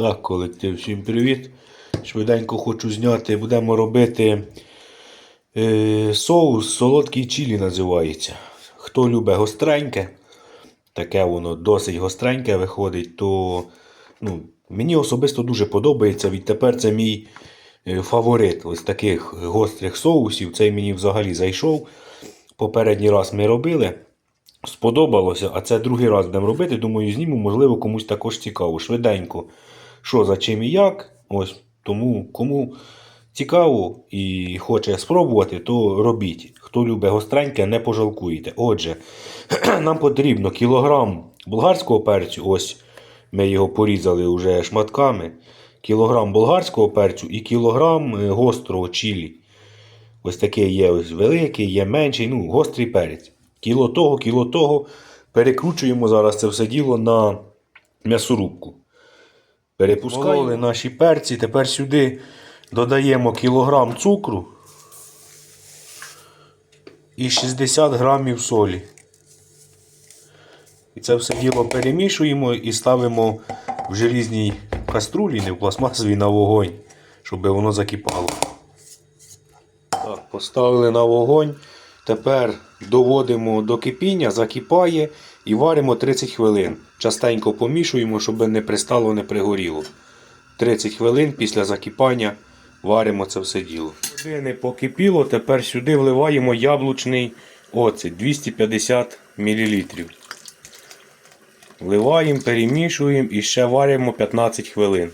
Так, колектив, всім привіт. Швиденько хочу зняти. Будемо робити е, соус солодкий чилі називається. Хто любить гостреньке, таке воно досить гостреньке виходить, то ну, мені особисто дуже подобається. Відтепер це мій е, фаворит ось таких гострих соусів. Цей мені взагалі зайшов. Попередній раз ми робили. Сподобалося, а це другий раз будемо робити. Думаю, зніму, можливо, комусь також цікаво. Швиденько. Що за чим і як. Ось тому кому цікаво і хоче спробувати, то робіть. Хто любить гостреньке, не пожалкуєте. Отже, нам потрібно кілограм болгарського перцю. Ось ми його порізали вже шматками. Кілограм болгарського перцю і кілограм е, гострого чилі. Ось такий є ось великий, є менший, ну, гострий перець. Кіло того, кіло того. Перекручуємо зараз це все діло на м'ясорубку. Перепускали наші перці. Тепер сюди додаємо кілограм цукру і 60 грамів солі. І це все діло перемішуємо і ставимо в желізній каструлі, не в пластмасовій на вогонь, щоб воно закипало. Так, поставили на вогонь. Тепер доводимо до кипіння, закипає і варимо 30 хвилин. Частенько помішуємо, щоб не пристало, не пригоріло. 30 хвилин після закипання варимо це все діло. Години покипіло, тепер сюди вливаємо яблучний оцет 250 мл. Вливаємо, перемішуємо і ще варимо 15 хвилин.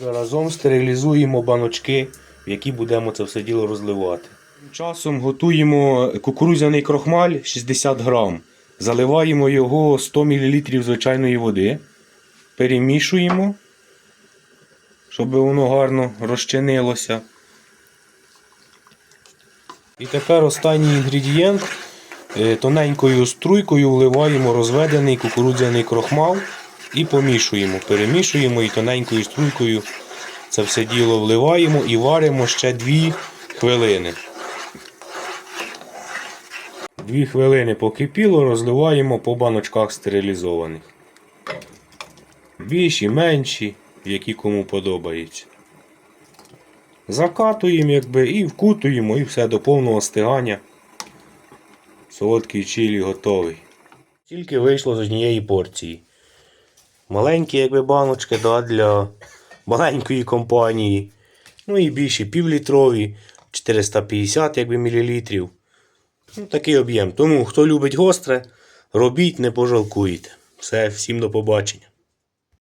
Заразом стерилізуємо баночки, в які будемо це все діло розливати. Тим часом готуємо кукурудзяний крохмаль 60 грам. Заливаємо його 100 мл звичайної води. Перемішуємо, щоб воно гарно розчинилося. І тепер останній інгредієнт. Е, Тоненькою струйкою вливаємо розведений кукурудзяний крохмал і помішуємо. Перемішуємо і тоненькою струйкою це все діло вливаємо і варимо ще 2 хвилини. Дві хвилини покипіло, розливаємо по баночках стерилізованих. Більші, менші, які кому подобається. Закатуємо якби, і вкутуємо, і все до повного стигання. Солодкий чилі готовий. Тільки вийшло з однієї порції. Маленькі, якби баночки да, для маленької компанії. Ну і більші півлітрові, 450 якби, мілілітрів. Ну, такий об'єм. Тому, хто любить гостре, робіть, не пожалкуєте. Все, всім до побачення.